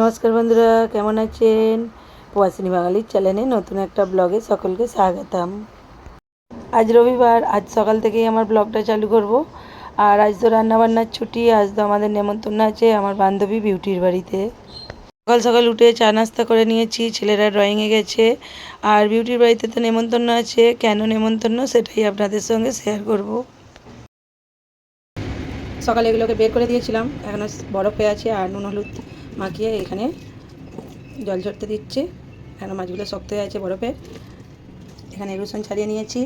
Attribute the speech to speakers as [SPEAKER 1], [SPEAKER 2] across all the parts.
[SPEAKER 1] নমস্কার বন্ধুরা, কেমন আছেন? প্রবাসিনী বাঙালির চ্যানেলে নতুন একটা ব্লগে সকলকে স্বাগতম। আজ রবিবার, আজ সকাল থেকেই আমার ব্লগটা চালু করব। আর আজ তো রান্নাবান্নার ছুটি, আজ তো আমাদের নেমন্তন্ন আছে আমার বান্ধবী বিউটির বাড়িতে। সকাল সকাল উঠে চা নাস্তা করে নিয়েছি, ছেলেরা ড্রয়িংয়ে গেছে। আর বিউটির বাড়িতে তো নেমন্তন্ন আছে, কেন নেমন্তন্ন সেটাই আপনাদের সঙ্গে শেয়ার করব। সকালে এগুলোকে বের করে দিয়েছিলাম এখনও বরফ হয়ে আছে আর নুন, হলুদ মাখিয়ে এখানে জল ঝরতে দিচ্ছে। এখনও মাছগুলো শক্ত হয়ে আছে বরফে। এখানে রসুন ছাড়িয়ে নিয়েছি।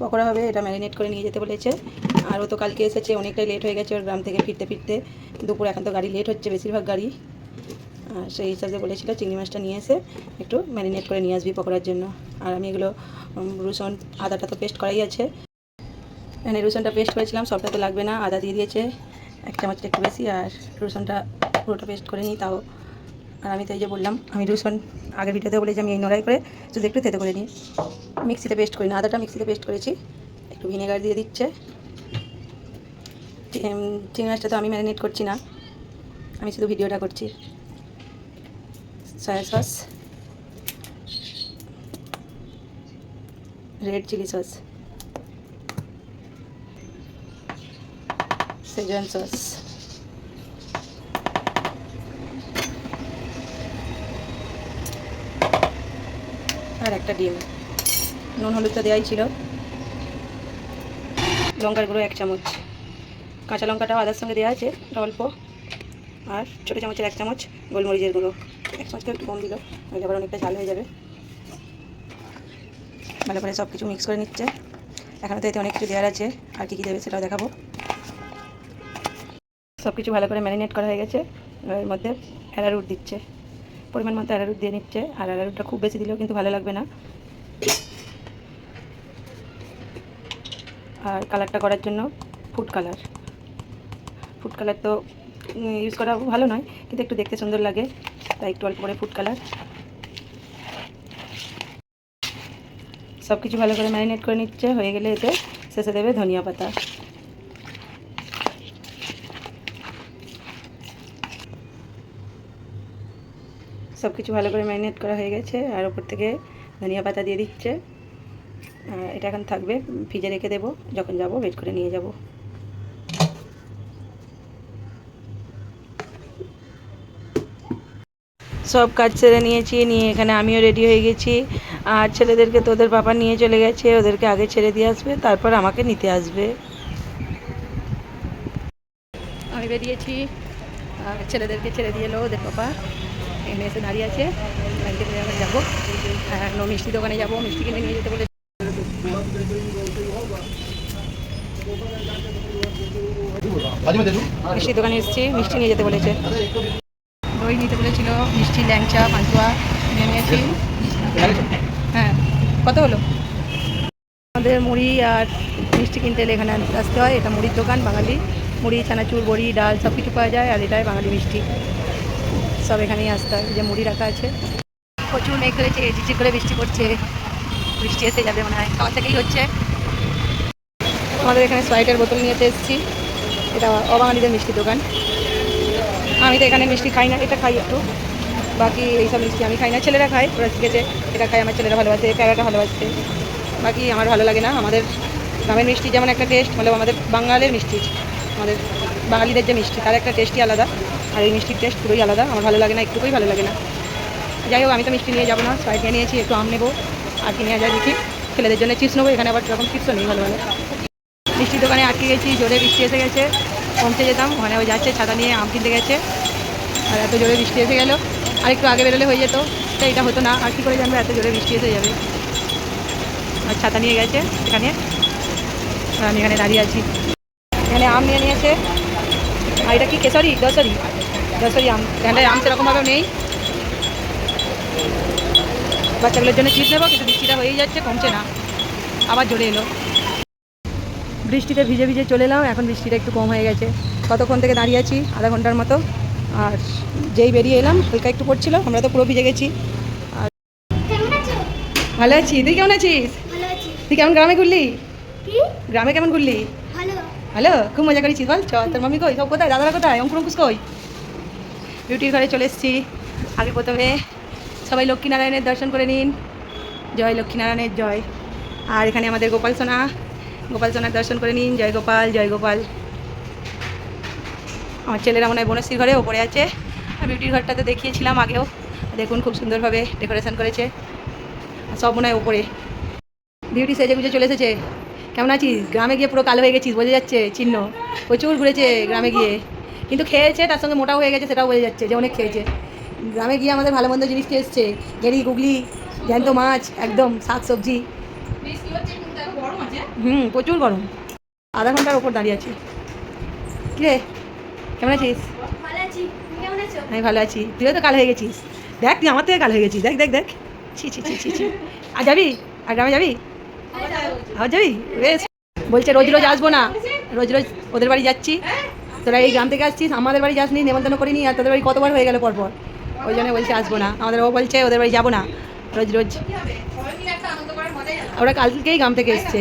[SPEAKER 1] পকোড়া হবে এটা ম্যারিনেট করে নিয়ে যেতে বলেছে। আর ও তো কালকে এসেছে, অনেকটাই লেট হয়ে গেছে ওর গ্রাম থেকে ফিরতে ফিরতে। দুপুর এখন তো গাড়ি লেট হচ্ছে, বেশিরভাগ গাড়ি। আর সেই হিসাবে বলেছিল চিংড়ি মাছটা নিয়ে এসে একটু ম্যারিনেট করে নিয়ে আসবি পকোড়ার জন্য। আর আমি এগুলো রসুন, আদাটা তো পেস্ট করাই আছে। এখানে রসুনটা পেস্ট করেছিলাম, সবটা তো লাগবে না। আদা দিয়ে দিয়েছে, এক চামচ একটু বেশি। আর রসুনটা পুরোটা পেস্ট করে নিই, তাও। আর আমি তো এই যে বললাম, আমি রসুন আগের ভিডিওতে বলেছি, আমি এই নড়াই করে শুধু একটু থেতে করে নিই। মিক্সিতে পেস্ট করি না, আদাটা মিক্সিতে পেস্ট করেছি। একটু ভিনেগার দিয়ে দিচ্ছে। চিংড়ি মাছটা তো আমি ম্যারিনেট করছি না। আমি শুধু ভিডিওটা করছি। Soya sauce red chilli sauce Schezwan sauce আর একটা ডিম। নুন হলুদ তো দেওয়াই ছিল। লঙ্কার গুঁড়ো এক চামচ। কাঁচা লঙ্কাটাও আদার সঙ্গে দেওয়া আছে অল্প। আর ছোটো চামচের এক চামচ গোলমরিচের গুঁড়ো। এক চামচকে একটু কম দিল ওইটা আবার অনেকটা ঝাল হয়ে যাবে। ভালো করে সব কিছু মিক্স করে নিচ্ছে। এখানে তো এতে অনেক কিছু দেওয়ার আছে। আর কী কী দেবে সেটাও দেখাবো। সব কিছু ভালো করে ম্যারিনেট করা হয়ে গেছে। এর মধ্যে অ্যারারুট দিচ্ছে। পরিমাণ মতো অ্যারারুট দিয়ে নিচ্ছে। আর অ্যারারুটটা খুব বেশি দিলেও কিন্তু ভালো লাগবে না। আর কালারটা করার জন্য ফুড কালার। ফুড কালার তো ইউজ করা ভালো নয়, কিন্তু একটু দেখতে সুন্দর লাগে। তাই একটু অল্প করে ফুড কালার। সব কিছু ভালো করে ম্যারিনেট করে নিচ্ছে, হয়ে গেলে এতে শেষে দেবে ধনিয়া পাতা। সব কিছু ভালো করে ম্যারিনেট করা হয়ে গেছে আর ওপর থেকে ধনিয়া পাতা দিয়ে দিচ্ছে। এটা এখন থাকবে, ফ্রিজে রেখে দেবো, যখন যাব ওয়েট করে নিয়ে যাব। সব কাজ সেরে নিয়েছি, নিয়ে এখানে আমিও রেডি হয়ে গেছি। আর ছেলেদেরকে তো ওদের বাবা নিয়ে চলে গেছে, ওদেরকে আগে ছেড়ে দিয়ে আসবে, তারপর আমাকে নিতে আসবে। আমি বেরিয়েছি ছেলেদেরকে ছেড়ে দিয়ে এলো ওদের বাবা। এখানে এসে দাঁড়িয়ে আছে। আমরা যাব। অন্য মিষ্টি দোকানে যাব। মিষ্টি কিনে নিয়ে যেতে বলে মিষ্টি দোকানে এসেছি। মিষ্টি নিয়ে যেতে বলেছে। দই নিতে বলেছিল। মিষ্টি ল্যাংচা পান্তুয়া নিয়ে নিয়েছি হ্যাঁ। কত হলো? আমাদের মুড়ি আর মিষ্টি কিনতে এলে এখানে আসতে হয়। এটা মুড়ির দোকান বাঙালি। মুড়ি চানাচুর বড়ি ডাল সব কিছু পাওয়া যায়। আর এটাই বাঙালি মিষ্টি। সব এখানেই আসতে হয়। যে মুড়ি রাখা আছে। প্রচুর মেঘ ধরেছে ঝিঝি করে বৃষ্টি পড়ছে। বৃষ্টি এসে যাবে মনে হয়। খাওয়া থেকেই হচ্ছে। আমাদের এখানে স্প্রাইটের বোতল নিয়ে এসেছি। এটা অবাঙালিদের মিষ্টি দোকান। আমি তো এখানে মিষ্টি খাই না, এটা খাই একটু। বাকি এইসব মিষ্টি আমি খাই না। ছেলেরা খায়, ওরা শিখেছে, এটা খাই আমার ছেলেরা ভালোবাসে প্যারাটা ভালোবাসে। বাকি আমার ভালো লাগে না, আমাদের গ্রামের মিষ্টি যেমন একটা টেস্ট মানে আমাদের বাঙালির মিষ্টি। আমাদের বাঙালিদের যে মিষ্টি, তার একটা টেস্টই আলাদা। আর এই মিষ্টির টেস্ট পুরোই আলাদা, আমার ভালো লাগে না, একটুকুই ভালো লাগে না। যাই হোক, আমি তো মিষ্টি নিয়ে যাব না স্প্রাইট নিয়ে নিয়েছি, একটু আম নেব, আর কি নিয়ে যায় দেখি। ছেলেদের জন্য চিপস নেব, এখানে আবার সেরকম চিপসও নেই, ভালো ভালো। মিষ্টির দোকানে আটকে গেছি, জোরে বৃষ্টি এসে গেছে, পৌঁছে যেতাম, ওখানে ওই যাচ্ছে, ছাতা নিয়ে আম কিনতে গেছে, আর এত জোরে বৃষ্টি এসে গেলো, আর একটু আগে বেরোলে হয়ে যেত, তা এটা হতো না, আর কী করে জানবে, এত জোরে বৃষ্টি এসে যাবে। আর ছাতা নিয়ে গেছে, এখানে আমি এখানে দাঁড়িয়ে আছি। এখানে আম নিয়ে নিয়েছে, আর এটা কি, কেশরি, দশরি? আম সেরকমভাবে নেই। বাচ্চাগুলোর জন্য চিপস নেব কিন্তু বৃষ্টিটা হয়েই যাচ্ছে কমছে না। আবার জোরে এলো। বৃষ্টিতে ভিজে ভিজে চলে এলাম এখন বৃষ্টিটা একটু কম হয়ে গেছে। কতক্ষণ থেকে দাঁড়িয়ে আছি? আধা ঘণ্টার মতো। আর যেই বেরিয়ে এলাম হালকা একটু পড়ছিল আমরা তো পুরো ভিজে গেছি। আর ভালো আছি। তুই কেমন আছিস? তুই কেমন গ্রামে ঘুরলি? গ্রামে কেমন ঘুরলি? হ্যালো খুব মজা করেছিস বল চল তোর মামি কই? সব কোথায়? দাদারা কোথায়? অঙ্কুর অঙ্কুশ কই? বিউটির ঘরে চলে এসেছি। আগে প্রথমে সবাই লক্ষ্মীনারায়ণের দর্শন করে নিন। জয় লক্ষ্মীনারায়ণের জয়। আর এখানে আমাদের গোপাল সোনা। গোপাল সোনার দর্শন করে নিন। জয় গোপাল জয় গোপাল। আমার ছেলেরা মনে হয় বনশ্রীর ঘরে ওপরে আছে। আর বিউটির ঘরটাতে দেখিয়েছিলাম আগেও। দেখুন খুব সুন্দরভাবে ডেকোরেশন করেছে। সব মনে হয় ওপরে। বিউটি সেজে গুজে চলে এসেছে। কেমন আছিস? গ্রামে গিয়ে পুরো কালো হয়ে গেছিস, বোঝা যাচ্ছে, চিহ্ন। প্রচুর ঘুরেছে গ্রামে গিয়ে। কিন্তু খেয়েছে, তার সঙ্গে মোটাও হয়ে গেছে, সেটাও বোঝা যাচ্ছে যে অনেক খেয়েছে। গ্রামে গিয়ে আমাদের ভালো মন্দ জিনিস এসছে গেরি গুগলি, জ্যান্ত মাছ, একদম শাক সবজি। হুম, প্রচুর গরম। আধা ঘণ্টার ওপর দাঁড়িয়ে আছি। কিরে, কেমন আছিস? আমি ভালো আছি। তুইও তো কাল হয়ে গেছিস। দেখ, তুই আমার থেকে কাল হয়ে গেছিস। দেখ দেখ দেখ। ছি ছি ছি ছি ছি। আর যাবি? আর গ্রামে যাবি। আবার যাবি? বেশ। বলছে, রোজ রোজ আসব না। রোজ রোজ ওদের বাড়ি যাচ্ছি। তোরা এই গ্রাম থেকে আসছিস, আমাদের বাড়ি যাসনি, নেমন্তন্ন করিনি, আর তোদের বাড়ি কতবার হয়ে গেল পরপর? ওই জন্য বলছে আসব না। আমাদের ও বলছে, ওদের বাড়ি যাব না। রোজ রোজ। ওরা কালকেই গ্রাম থেকে এসছে।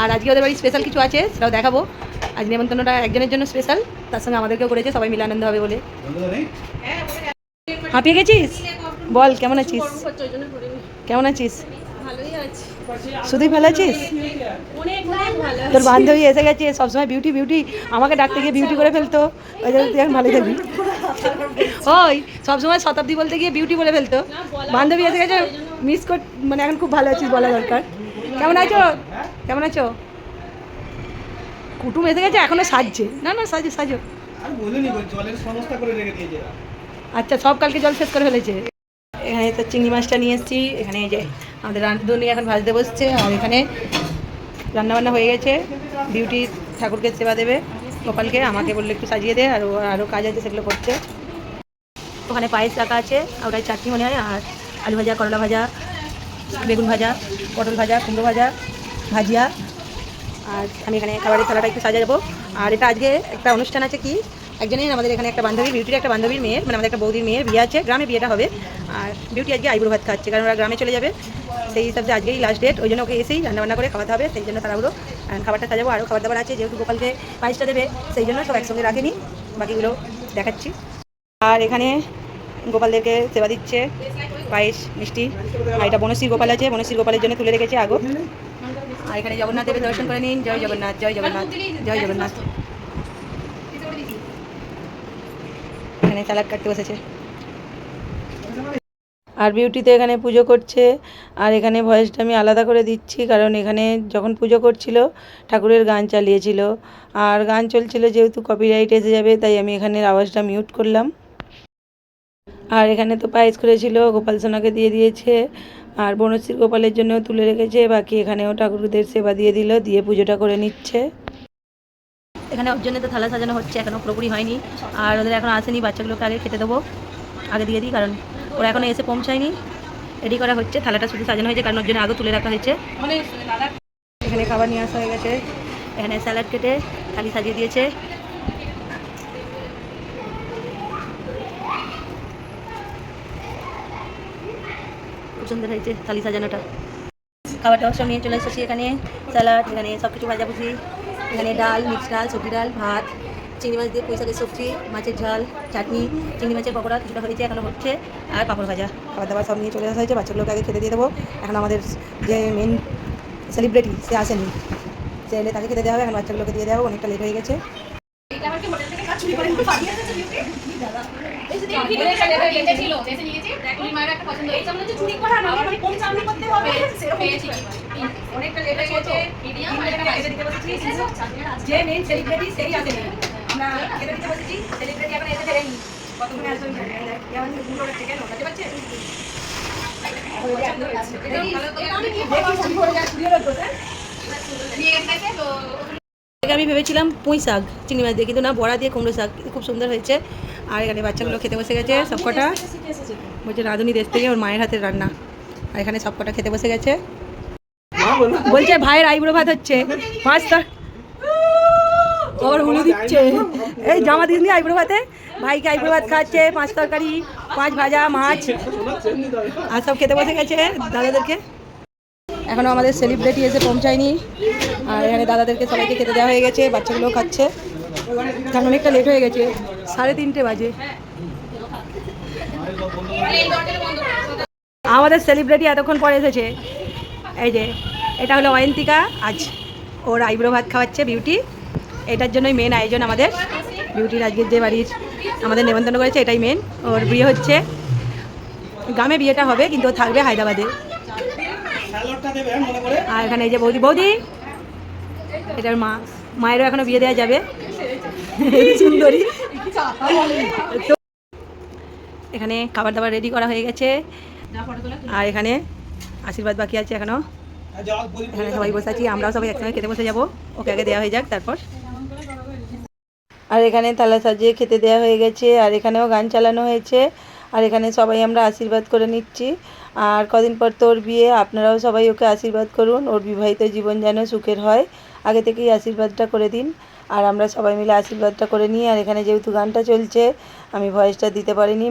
[SPEAKER 1] আর আজকে ওদের বাড়ি স্পেশাল কিছু আছে, সেটাও দেখাবো। আজ নেমন্তন্নটা একজনের জন্য স্পেশাল তার সঙ্গে আমাদেরকেও করেছে, সবাই মিলে আনন্দ হবে বলে। হাঁপিয়ে গেছিস? বল, কেমন আছিস? কেমন আছিস? শুধুই ভালো আছিস? তোর বান্ধবী এসে গেছে সবসময় বিউটি বিউটি আমাকে ডাকতে গিয়ে বিউটি করে ফেলতো। ওই জন্য তুই এখন ভালোই থাকবি ওই সবসময় শতাব্দী বলতে গিয়ে বিউটি বলে ফেলতো। বান্ধবী এসে গেছে মিস কর মানে এখন খুব ভালো আছিস বলা দরকার। কেমন আছো? কেমন আছো? কুটুম এসে গেছে এখনও সাজছে। না না সাজো সাজো। আচ্ছা সব কালকে জল শেষ করে ফেলেছে। এখানে তো চিংড়ি মাছটা নিয়ে এসেছি এখানে এই যে আমাদের রাঁধুনি এখন ভাজতে বসছে আর এখানে রান্নাবান্না হয়ে গেছে। বিউটি ঠাকুরকে সেবা দেবে, গোপালকে, আমাকে বললে একটু সাজিয়ে দে, আর আরও কাজ আছে সেগুলো করছে। ওখানে পায়েস রাখা আছে ওটাই চাটনি মনে হয়, আর আলু ভাজা, করলা ভাজা, বেগুন ভাজা, পটল ভাজা, কুমড়ো ভাজা, ভাজিয়া। আর আমি এখানে খাবারের থালাটা একটু সাজাবো। আর এটা আজকে একটা অনুষ্ঠান আছে কি? একজনের আমাদের এখানে একটা বান্ধবী বিউটির একটা বান্ধবীর মেয়ের মানে আমাদের একটা বৌদির মেয়ের বিয়ে আছে, গ্রামে বিয়েটা হবে। আর বিউটি আজকে আইবুড়ো ভাত খাচ্ছে, কারণ ওরা গ্রামে চলে যাবে। সেই হিসাবে আজকেই লাস্ট ডেট ওই জন্য ওকে এসেই রান্নাবান্না করে খাওয়াতে হবে, সেই জন্য তাড়াহুড়ো। খাবারটা সাজাবো, আরও খাবার দাবার আছে, যেহেতু গোপালকে পায়েসটা দেবে, সেই জন্য সব একসঙ্গে রাখিনি, বাকিগুলো দেখাচ্ছি। আর এখানে গোপালদেরকে সেবা দিচ্ছে, পায়েস, মিষ্টি, আর এটা বনশ্রী গোপাল আছে বনশ্রী গোপালের জন্য তুলে রেখেছে আগো। আর এখানে জগন্নাথ দেবের দর্শন করে নিন, জয় জগন্নাথ জয় জগন্নাথ জয় জগন্নাথ। এখানে স্যালাড কাটতে বসেছে। আর বিউটিতে এখানে পুজো করছে। আর এখানে ভয়েসটা আমি আলাদা করে দিচ্ছি, কারণ এখানে যখন পুজো করছিল, ঠাকুরের গান চালিয়েছিল। আর গান চলছিল যেহেতু কপিরাইট এসে যাবে, তাই আমি এখানের আওয়াজটা মিউট করলাম। আর এখানে তো পায়েস করেছিল, গোপাল সোনাকে দিয়ে দিয়েছে। আর বনশ্রী গোপালের জন্য তুলে রেখেছে, বাকি এখানেও ঠাকুরদের সেবা দিয়ে দিল, দিয়ে পুজোটা করে নিচ্ছে। এখানে ওর জন্য তো থালা সাজানো হচ্ছে এখনও পুরোপুরি হয়নি। আর ওদের এখন আসেনি, বাচ্চাগুলোকে আগে খেতে দেবো, আগে দিয়ে দিই, কারণ ওরা এখনও এসে পৌঁছায়নি। রেডি করা হচ্ছে, থালাটা শুধু সাজানো হয়েছে, কারণ ওর জন্য আগে তুলে রাখা হয়েছে। এখানে খাবার নিয়ে আসা হয়ে গেছে, এখানে স্যালাড কেটে থালি সাজিয়ে দিয়েছে। সুন্দর হয়েছে থালি সাজানোটা। খাবারটা সব নিয়ে চলে এসেছি এখানে, স্যালাড, এখানে সব কিছু ভাজাভুজি। এখানে ডাল মিক্স ডাল, সবজি ডাল, ভাত, চিংড়ি মাছ দিয়ে পয়সাদের সবজি, মাছের ঝাল, চাটনি, চিংড়ি মাছের পকোড়া, কিছুটা হয়েছে, এখনও হচ্ছে, আর পাঁপড় ভাজা। খাবার দাবার সব নিয়ে চলে আসা হয়েছে, বাচ্চাগুলোকে আগে খেতে দিয়ে দেবো। এখন আমাদের যে মেন সেলিব্রিটি সে আসেনি। সে এলে তাকে খেতে দেওয়া হবে, এখন বাচ্চাগুলোকে দিয়ে দেওয়া অনেকটা লেট হয়ে গেছে অনেকটা লেট হয়ে গেছে যে মেন সেলিব্রিটি সেই আসেনি আমরা খেতে দিতে বসেছি। সেলিব্রিটি এখন এসে ফেরেনি। কতক্ষণে আসবে। আমি জানি না যেমনগুলো থেকে নোটাতে পারছে আমি ভেবেছিলাম পুঁই শাক চিংড়ি মাছ দিয়ে কিন্তু না বড়া দিয়ে কুমড়ো শাক খুব সুন্দর হয়েছে। আর এখানে বাচ্চাগুলো খেতে বসে গেছে, সবকটা। বলছে রাঁধুনি দেশ থেকে ওর মায়ের হাতের রান্না। আর এখানে সবকটা খেতে বসে গেছে। বলছে, ভাইয়ের আইবুড়ো ভাত হচ্ছে। পাঁচ তর ওর হুলু দিচ্ছে। এই জামা দিসনি আইবুড়ো ভাতে? ভাইকে আইবুড়ো ভাত খাচ্ছে পাঁচ তরকারি, পাঁচ ভাজা, মাছ। আর সব খেতে বসে গেছে দাদাদেরকে। এখনও আমাদের সেলিব্রিটি এসে পৌঁছায়নি। আর এখানে দাদাদেরকে সবাইকে খেতে দেওয়া হয়ে গেছে, বাচ্চাগুলোও খাচ্ছে। কারণ অনেকটা লেট হয়ে গেছে, সাড়ে তিনটে বাজে। আমাদের সেলিব্রিটি এতক্ষণ পরে এসেছে। এই যে, এটা হলো অয়ন্তিকা, আজ ওর আইব্রো ভাত খাওয়াচ্ছে বিউটি এটার জন্যই মেন আয়োজন আমাদের। বিউটির আজকের যে বাড়ির আমাদের নেমন্তন্ন করেছে, এটাই মেন ওর বিয়ে হচ্ছে। গ্রামে বিয়েটা হবে, কিন্তু থাকবে হায়দ্রাবাদে। আর এখানে এই যে বৌদি বৌদি, এটার মা। মায়েরও এখনও বিয়ে দেওয়া যাবে। সুন্দরী। এখানে খাবার দাবার রেডি করা হয়ে গেছে। আর এখানে আশীর্বাদ বাকি আছে
[SPEAKER 2] এখনও।
[SPEAKER 1] এখানে সবাই বসে আছি, আমরাও সবাই একসঙ্গে খেতে বসে যাব। ওকে আগে দেওয়া হয়ে যাক, তারপর। আর এখানে থালা সাজিয়ে খেতে দেওয়া হয়ে গেছে, আর এখানেও গান চালানো হয়েছে। আর এখানে সবাই আমরা আশীর্বাদ করে নিচ্ছি। আর কদিন পর তোর বিয়ে, আপনারাও সবাই ওকে আশীর্বাদ করুন। ওর বিবাহিত জীবন যেন সুখের হয়। আগে থেকেই আশীর্বাদটা করে দিন। আর আমরা সবাই মিলে আশীর্বাদটা করে নিই আর এখানে যেহেতু গানটা চলছে, আমি ভয়েসটা দিতে পারিনি।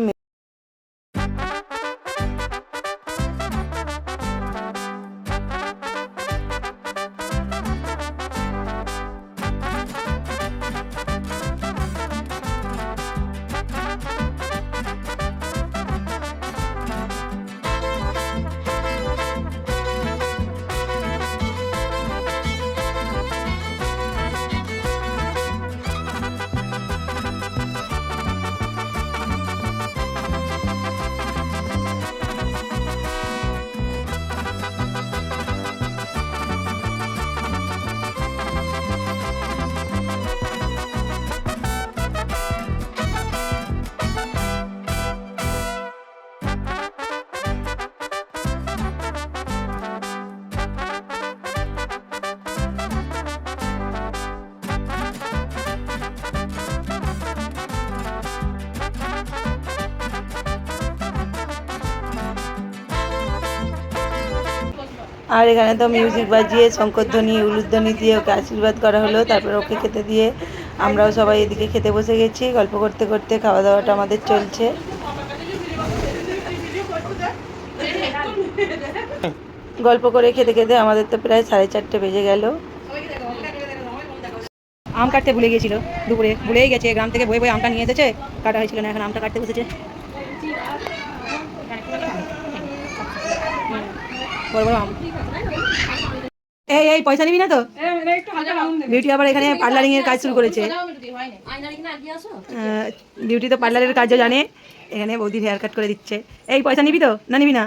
[SPEAKER 1] আর এখানে তো মিউজিক বাজিয়ে শঙ্করধ্বনি, উলুধ্বনি দিয়ে ওকে আশীর্বাদ করা হলো, তারপর ওকে খেতে দিয়ে আমরাও সবাই এদিকে খেতে বসে গেছি, গল্প করতে করতে খাওয়া দাওয়াটা আমাদের চলছে। গল্প করে খেতে খেতে আমাদের তো প্রায় সাড়ে চারটে বেজে গেল। আম কাটতে ভুলে গিয়েছিল দুপুরে, ভুলেই গেছে, গ্রাম থেকে বই বই আমটা নিয়ে এসেছে, কাটা হয়েছিল না, এখন আমটা কাটতে বসেছে। বড় বড় আম। এই এই পয়সা নিবি না তো? বিউটি আবার এখানে পার্লারিং এর কাজ শুরু করেছে। আহ, বিউটি তো পার্লারের কাজও জানে। এখানে বৌদির হেয়ার কাট করে দিচ্ছে। এই পয়সা নিবি তো? না নিবি না?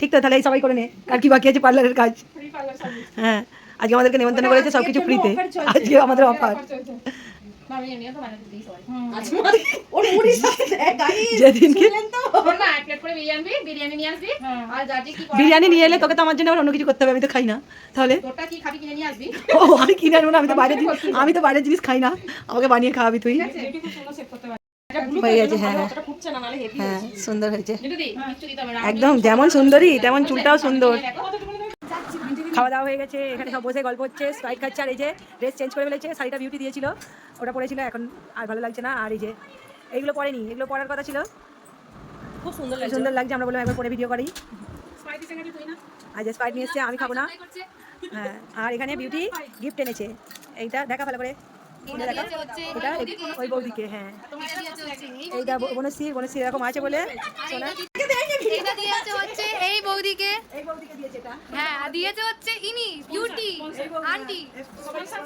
[SPEAKER 1] ঠিক তো তাহলে এই সবাই করে নে। আর কি বাকি আছে পার্লারের কাজ? হ্যাঁ। আজকে আমাদেরকে নেমন্তন্ন করেছে সবকিছু ফ্রিতে আজকে আমাদের অফার বিরিয়ানি নিয়ে এলে তোকে তো আমার জন্য আবার অন্য কিছু করতে হবে আমি তো খাই না তাহলে। ও আমি কিনে আনব না আমি তো বাইরের জিনিস আমি তো বাইরের জিনিস খাই না আমাকে বানিয়ে খাওয়াবি তুই। হয়ে গেছে হ্যাঁ হ্যাঁ। সুন্দর হয়েছে। একদম যেমন সুন্দরী তেমন চুলটাও সুন্দর। খাওয়া দাওয়া হয়ে গেছে এখানে সব বসে গল্প হচ্ছে স্প্রাইট খাচ্ছে আর এই যে ড্রেস চেঞ্জ করে ফেলেছে শাড়িটা বিউটি দিয়েছিল। ওটা পরেছিল এখন আর ভালো লাগছে না আর এই যে এইগুলো পরেনি এগুলো পরার কথা ছিল খুব সুন্দর সুন্দর লাগছে আমরা বললাম একবার পরে ভিডিও করি আর যে স্প্রাইট নিয়ে এসছে আমি খাব না হ্যাঁ আর এখানে বিউটি গিফট এনেছে এইটা দেখা ভালো করে দেখা এটা ওই বৌদিকে হ্যাঁ এইটা বনশ্রী বনশ্রী এরকম আছে বলে সোনা
[SPEAKER 3] এটা দিয়েছে হচ্ছে এই বৌদিকে।
[SPEAKER 1] এই বৌদিকে দিয়েছে এটা।
[SPEAKER 3] হ্যাঁ আর দিয়েছে হচ্ছে ইনি বিউটি আন্টি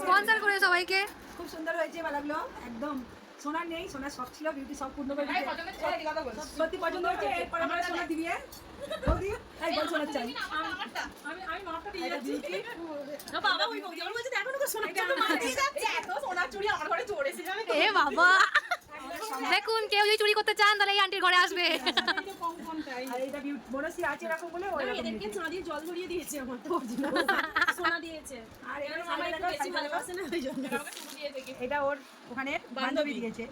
[SPEAKER 3] স্পন্সর করে। সবাইকে।
[SPEAKER 1] খুব সুন্দর হয়েছে ভালো লাগল। একদম সোনার নেই সোনার শখ ছিল বিউটি সব পূর্ণ করে সত্যি পছন্দ হয়েছে এরপর আমরা সোনা দিবি? বৌদি এই বল সোনার চাই। এটা beauty।
[SPEAKER 3] এ বাবা দেখুন কেউ যদি চুরি করতে চান তাহলে এই আন্টির ঘরে
[SPEAKER 1] আর এটা beauty। বনশ্রী কেউ যদি চুরি করতে চান তাহলে এই এখানে ঘরে আসবে। এটা ওর ওখানে বান্ধবী। দিয়েছে।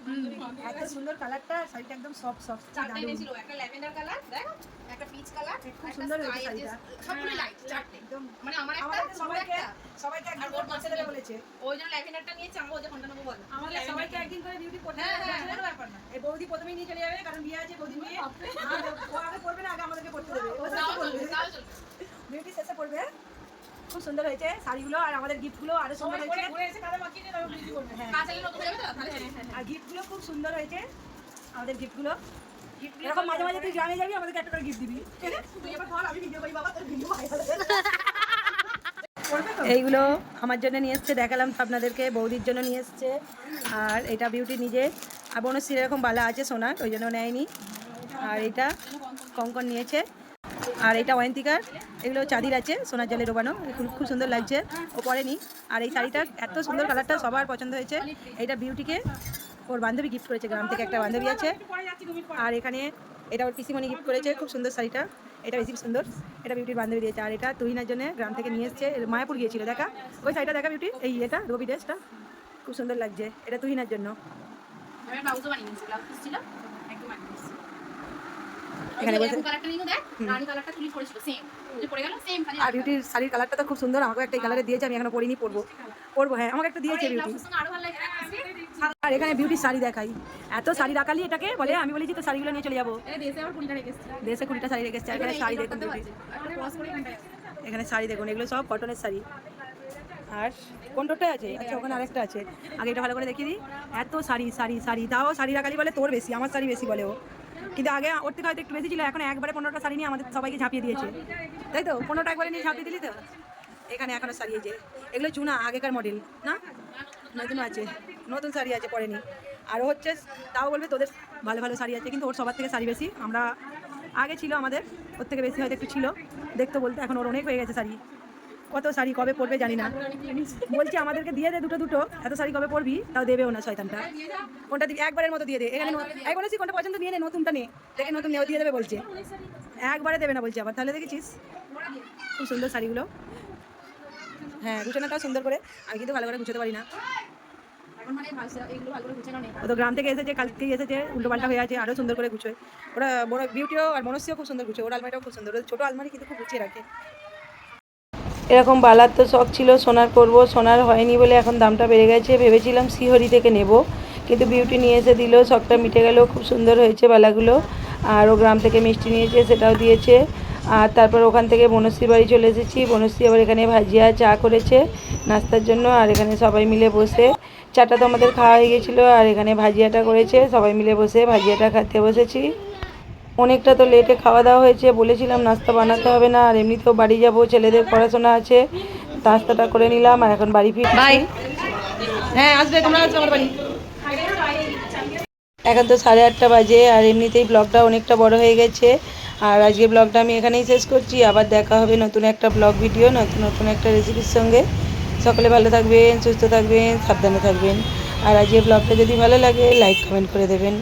[SPEAKER 1] এত সুন্দর কালারটা শাড়িটা একদম সফট সফট
[SPEAKER 4] একটা ল্যাভেন্ডার কালার দেখ একটা পিচ কালার
[SPEAKER 1] খুব সুন্দর হয়েছে শাড়িটা।
[SPEAKER 4] সবগুলো লাইট চারটে।
[SPEAKER 1] একদম।
[SPEAKER 4] মানে আমার একটা
[SPEAKER 1] সবাইকে
[SPEAKER 4] একটা।
[SPEAKER 1] বলেছে
[SPEAKER 4] ওই জন্য ল্যাভেন্ডারটা নিয়েছে আমরা ওদের কোনটা নেব বল।
[SPEAKER 1] আমাদের সবাইকে একদিন করে করতে
[SPEAKER 4] হ্যাঁ
[SPEAKER 1] হবে
[SPEAKER 4] হ্যাঁ ব্যাপার না।
[SPEAKER 1] এই বৌদি প্রথমেই নিয়ে চলে যাবে কারণ বিয়ে আছে বৌদি নিয়ে। ও আগে করবে না আগে আমাদেরকে করতে দেবে। ও বিউটি শেষে করবে খুব সুন্দর হয়েছে শাড়িগুলো আর আমাদের গিফটগুলো আরও সুন্দর হয়েছে। হ্যাঁ।
[SPEAKER 4] হ্যাঁ হ্যাঁ
[SPEAKER 1] আর গিফটগুলো খুব সুন্দর হয়েছে আমাদের গিফটগুলো এরকম মাঝে মাঝে তুই গ্রামে যাবি আমাদেরকে একটা করে গিফট দিবি। এইগুলো আমার জন্য নিয়ে এসছে, দেখালাম আপনাদেরকে, বৌদির জন্য নিয়ে এসছে। আর এটা বিউটি নিজে আর বনশ্রীর এরকম বালা আছে সোনার, ওই জন্য নেয়নি। আর এটা কঙ্কন নিয়েছে। আর এটা অয়ন্তিকার, এগুলো চাঁদির আছে, সোনার জলে ডোবানো, খুব খুব সুন্দর লাগছে, ও পরেনি। আর এই শাড়িটা এত সুন্দর কালারটা সবার পছন্দ হয়েছে। এটা বিউটিকে ওর বান্ধবী গিফট করেছে, গ্রাম থেকে একটা বান্ধবী আছে। আর এখানে এটা ওর পিসিমণি গিফট করেছে, খুব সুন্দর শাড়িটা। এটা বেশি সুন্দর। এটা বিউটির বান্ধবী দিয়েছে আর এটা তুহিনার জন্য গ্রাম থেকে নিয়ে এসছে মায়াপুর গিয়েছিল দেখা। ওই শাড়িটা দেখা বিউটি এই এটা রবি ড্রেসটা। খুব সুন্দর লাগছে এটা তুহিনার জন্য। এখানে বসে আর বিউটির শাড়ির কালারটা তো খুব সুন্দর আমাকে একটা কালারে দিয়েছে আমি এখনও পরিনি পরবো। পরবো হ্যাঁ আমাকে একটা দিয়েছে বিউটি আরও এখানে বিউটি শাড়ি দেখাই। এত শাড়ি রাখালি এটাকে বলে আমি বলেছি তো শাড়িগুলো নিয়ে চলে যাব।
[SPEAKER 4] দেশে কুড়িটা
[SPEAKER 1] শাড়ি রেখেছে এখানে শাড়ি দেখুন
[SPEAKER 4] আছে।
[SPEAKER 1] এখানে শাড়ি দেখুন এগুলো সব কটনের শাড়ি। আর কোনটায় আছে? আচ্ছা ওখানে আরেকটা আছে। আগে এটা ভালো করে দেখিয়ে দিই। এত শাড়ি শাড়ি শাড়ি তাও শাড়ি রাখালি বলে তোর বেশি আমার শাড়ি বেশি বলে ও। কিন্তু আগে ওর থেকে হয়তো একটু বেশি ছিল এখন একবারে পনেরোটা শাড়ি নিয়ে আমাদের সবাইকে ঝাঁপিয়ে দিয়েছে। তাই তো? পনেরোটা একবারে নিয়ে ঝাঁপিয়ে দিলি তো? এখানে এখনও শাড়ি যে এগুলো চুনা আগেকার মডেল না? নতুন আছে। নতুন শাড়ি আছে পরেনি। আরও হচ্ছে, তাও বলবে তোদের ভালো ভালো শাড়ি আছে, কিন্তু ওর সবার থেকে শাড়ি বেশি। আমরা আগে ছিল আমাদের, ওর থেকে বেশি হয়তো একটু ছিল। দেখতে বলতে, এখন ওর অনেক হয়ে গেছে শাড়ি। কত শাড়ি কবে পরবে জানি না। বলছি, আমাদেরকে দিয়ে দে দুটো দুটো। এত শাড়ি কবে পরবি? তাও দেবেও না শয়তানটা। কোনটা দিবি? একবারের মতো দিয়ে দে। এখানে এই বলেছি, কোনটা পছন্দ নিয়ে নে, নতুনটা নে। দেখে নতুন নেও দিয়ে দেবে বলছে। একবারে দেবে না বলছে আবার। তাহলে দেখেছিস? খুব সুন্দর শাড়িগুলো। হ্যাঁ গুছানোটাও সুন্দর করে। আমি কিন্তু ভালো করে গুছাতে পারি না। তো গ্রাম থেকে এসেছে কালকে এসেছে উল্টো পাল্টা হয়ে আছে আরও সুন্দর করে গুছোয়। ওরা বড় বিউটিও আর মনস্যও খুব সুন্দর গুছোয় ওর আলমারিটাও খুব সুন্দর। ওদের ছোটো আলমারি কিন্তু খুব গুছিয়ে রাখে। এরকম বালার তো শখ ছিল সোনার করব সোনার হয়নি বলে এখন দামটা বেড়ে গেছে। ভেবেছিলাম শিহরি থেকে নেব কিন্তু বিউটি নিয়ে এসে দিল শখটা মিটে গেল খুব সুন্দর হয়েছে বালাগুলো। আর ও গ্রাম থেকে মিষ্টি নিয়েছে সেটাও দিয়েছে। আর তারপর ওখান থেকে বনশ্রী বাড়ি চলে এসেছি। বনশ্রী আবার এখানে ভাজিয়া চা করেছে নাস্তার জন্য আর এখানে সবাই মিলে বসে। চাটা তো আমাদের খাওয়া হয়ে গেছিল আর এখানে ভাজিয়াটা করেছে। সবাই মিলে বসে ভাজিয়াটা খেতে বসেছি। অনেকটা তো লেটে খাওয়া দাওয়া হয়েছে বলেছিলাম নাস্তা বানাতে হবে না আর এমনিতেও বাড়ি যাব ছেলেদের পড়াশোনা আছে। নাস্তাটা করে নিলাম আর এখন বাড়ি ফির বাই। হ্যাঁ আসবে তোমরা আসবে আমার বাড়ি। এখন তো সাড়ে আটটা বাজে আর এমনিতেই ব্লগটা অনেকটা বড় হয়ে গেছে। আর আজকে ব্লগটা আমি এখানেই শেষ করছি। আবার দেখা হবে নতুন একটা ব্লগ ভিডিও নতুন নতুন একটা রেসিপির সঙ্গে। সকলে ভালো থাকবেন, সুস্থ থাকবেন, সাবধানে থাকবেন। আর আজকে ব্লগটা যদি ভালো লাগে লাইক কমেন্ট করে দেবেন।